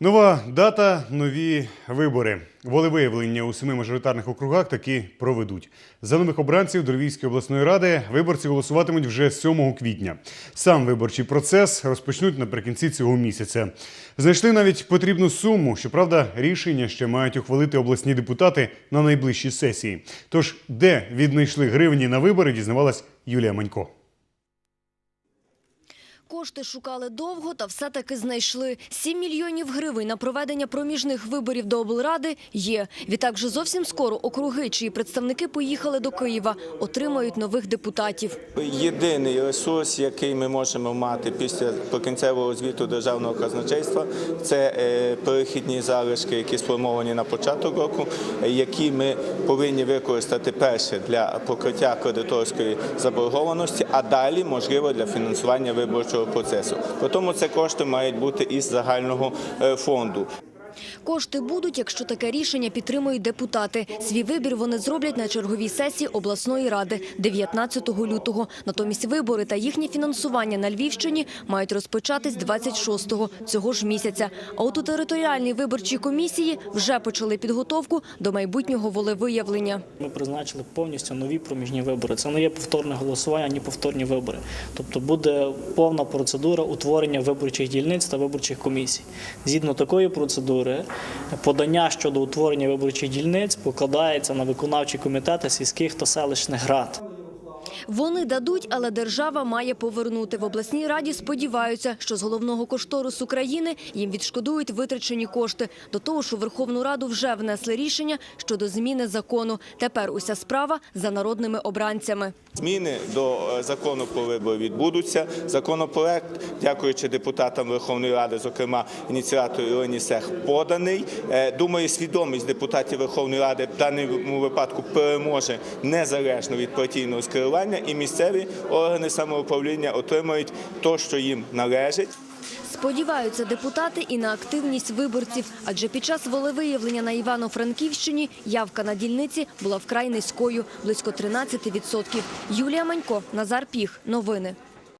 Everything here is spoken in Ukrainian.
Нова дата, нові вибори. Волевиявлення у семи мажоритарних округах таки проведуть. За нових обранців до Львівської обласної ради виборці голосуватимуть вже 7 квітня. Сам виборчий процес розпочнуть наприкінці цього місяця. Знайшли навіть потрібну суму. Щоправда, рішення ще мають ухвалити обласні депутати на найближчій сесії. Тож, де віднайшли гривні на вибори, дізнавалась Юлія Манько. Кошти шукали довго та все-таки знайшли. 7 мільйонів гривень на проведення проміжних виборів до облради є. Відтак вже зовсім скоро округи, чиї представники поїхали до Києва, отримають нових депутатів. Єдиний ресурс, який ми можемо мати після покінцевого звіту державного казначейства, це е, перехідні залишки, які сформовані на початок року, які ми повинні використати перше для покриття кредиторської заборгованості, а далі можливо для фінансування виборчого процесу. Тому це кошти мають бути із загального е, фонду. Кошти будуть, якщо таке рішення підтримують депутати. Свій вибір вони зроблять на черговій сесії обласної ради 19 лютого. Натомість вибори та їхнє фінансування на Львівщині мають розпочатись 26-го цього ж місяця. А от у територіальній виборчій комісії вже почали підготовку до майбутнього волевиявлення. Ми призначили повністю нові проміжні вибори. Це не є повторне голосування, ні повторні вибори. Тобто буде повна процедура утворення виборчих дільниць та виборчих комісій. Згідно такої процедури, подання щодо утворення виборчих дільниць покладається на виконавчі комітети сільських та селищних рад. Вони дадуть, але держава має повернути. В обласній раді сподіваються, що з головного кошторису країни їм відшкодують витрачені кошти. До того ж, у Верховну Раду вже внесли рішення щодо зміни закону. Тепер уся справа за народними обранцями. Зміни до е, закону про вибори відбудуться. Законопроект, дякуючи депутатам Верховної Ради, зокрема ініціатору Ірині Сех, поданий. Е, Думаю, свідомість депутатів Верховної Ради в даному випадку переможе незалежно від партійного скерування, і місцеві органи самоуправління отримають те, що їм належить. Сподіваються депутати і на активність виборців, адже під час волевиявлення на Івано-Франківщині явка на дільниці була вкрай низькою – близько 13%. Юлія Манько, Назар Піх. Новини.